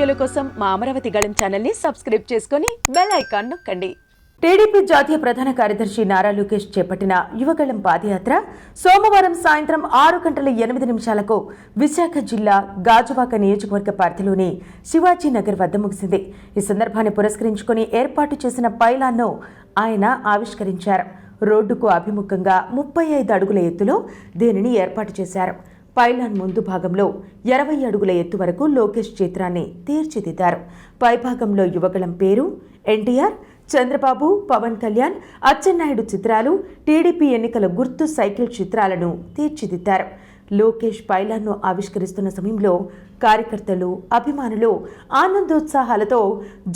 వీడియోల కోసం మా అమరావతి గళం ఛానల్ని సబ్స్క్రైబ్ చేసుకొని బెల్ ఐకాన్ నొక్కండి. టీడీపీ జాతీయ ప్రధాన కార్యదర్శి నారా లోకేష్ చేపట్టిన యువగళం పాదయాత్ర సోమవారం సాయంత్రం ఆరు గంటల ఎనిమిది నిమిషాలకు విశాఖ జిల్లా గాజువాక నియోజకవర్గ పరిధిలోని శివాజీ నగర్ వద్ద ముగిసింది. ఈ సందర్భాన్ని పురస్కరించుకుని ఏర్పాటు చేసిన పైలాన్ను ఆయన ఆవిష్కరించారు. రోడ్డుకు అభిముఖంగా ముప్పై ఐదు అడుగుల ఎత్తులో దీనిని ఏర్పాటు చేశారు. పైలాన్ ముందు భాగంలో ఇరవై అడుగుల ఎత్తు వరకు లోకేష్ చిత్రాన్ని తీర్చిదిద్దారు. పైభాగంలో యువగళం పేరు ఎన్టీఆర్ చంద్రబాబు పవన్ కళ్యాణ్ అచ్చెన్నాయుడు చిత్రాలు టీడీపీ ఎన్నికల గుర్తు సైకిల్ చిత్రాలను తీర్చిదిద్దారు. లోకేష్ పైలాన్ను ఆవిష్కరిస్తున్న సమయంలో కార్యకర్తలు అభిమానులు ఆనందోత్సాహాలతో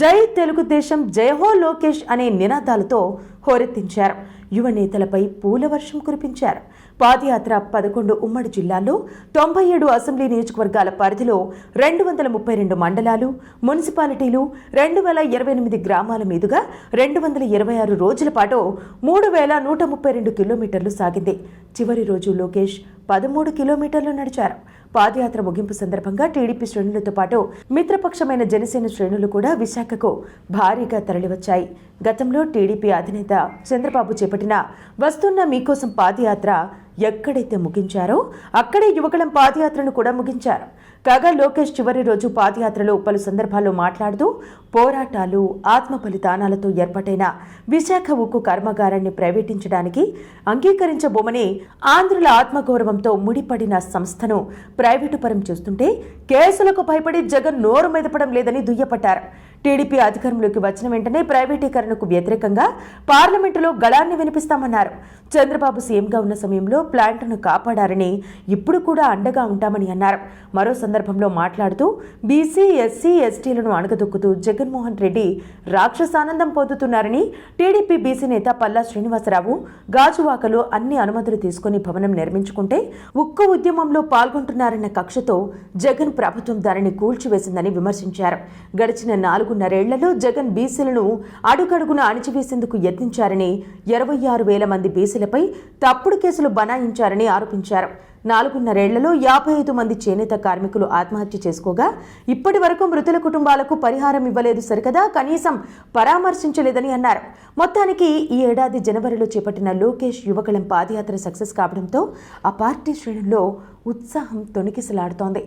జై తెలుగుదేశం జయహో లోకేష్ అనే నినాదాలతో హోరెత్తించారు. యువ నేతలపై పూల వర్షం కురిపించారు. పాదయాత్ర పదకొండు ఉమ్మడి జిల్లాల్లో తొంభై ఏడు అసెంబ్లీ నియోజకవర్గాల పరిధిలో రెండు వందల ముప్పై రెండు మండలాలు మున్సిపాలిటీలు రెండు వేల ఇరవై ఎనిమిది గ్రామాల మీదుగా రెండు వందల ఇరవై ఆరు రోజుల పాటు మూడు వేల నూట ముప్పై రెండు కిలోమీటర్లు సాగింది. చివరి రోజు లోకేష్ పదమూడు కిలోమీటర్లు నడిచారు. పాదయాత్ర ముగింపు సందర్భంగా టీడీపీ శ్రేణులతో పాటు మిత్రపక్షమైన జనసేన శ్రేణులు కూడా విశాఖకు భారీగా తరలివచ్చాయి. గతంలో టీడీపీ అధినేత చంద్రబాబు చేపట్టిన వస్తున్న మీకోసం పాదయాత్ర ఎక్కడైతే ముగించారో అక్కడే యువకులం పాదయాత్రను కూడా ముగించారు. కాగా లోకేష్ చివరి రోజు పాదయాత్రలో పలు సందర్భాల్లో మాట్లాడుతూ పోరాటాలు ఆత్మ బలిదానాలతో ఏర్పాటైన విశాఖ ఉక్కు కర్మాగారాన్ని ప్రైవేటించడానికి అంగీకరించబోమని ఆంధ్రుల ఆత్మగౌరవంతో ముడిపడిన సంస్థను ప్రైవేటు పరం చేస్తుంటే కేసులకు భయపడి జగన్ నోరు మెదపడం లేదని దుయ్యపట్టారు. టీడీపీ అధికారంలోకి వచ్చిన వెంటనే ప్రైవేటీకరణకు వ్యతిరేకంగా పార్లమెంటులో గళాన్ని వినిపిస్తామన్నారు. చంద్రబాబు సీఎంగా ఉన్న సమయంలో ప్లాంట్ను కాపాడారని ఇప్పుడు కూడా అండగా ఉంటామని అన్నారు. మరో సందర్భంలో మాట్లాడుతూ బీసీ ఎస్సీ ఎస్టీలను అణగదొక్కుతూ జగన్మోహన్ రెడ్డి రాక్షసానందం పొందుతున్నారని టీడీపీ బీసీ నేత పల్లా శ్రీనివాసరావు గాజువాకలో అన్ని అనుమతులు తీసుకుని భవనం నిర్మించుకుంటే ఉక్కు ఉద్యమంలో పాల్గొంటున్నారన్న కక్షతో జగన్ ప్రభుత్వం దానిని కూల్చివేసిందని విమర్శించారు. గడిచిన నాలుగున్నరేళ్ళలో జగన్ బీసీలను అడుగడుగున అణిచివేసేందుకు యత్నించారని ఇరవై ఆరు వేల మంది బీసీలపై తప్పుడు కేసులు బనాయించారని ఆరోపించారు. నాలుగున్నరేళ్ళలో యాభై ఐదు మంది చేనేత కార్మికులు ఆత్మహత్య చేసుకోగా ఇప్పటి వరకు మృతుల కుటుంబాలకు పరిహారం ఇవ్వలేదు సరికదా కనీసం పరామర్శించలేదని అన్నారు. మొత్తానికి ఈ ఏడాది జనవరిలో చేపట్టిన లోకేష్ యువకళం పాదయాత్ర సక్సెస్ కావడంతో ఆ పార్టీ శ్రేణుల్లో ఉత్సాహం తొణికిసలాడుతోంది.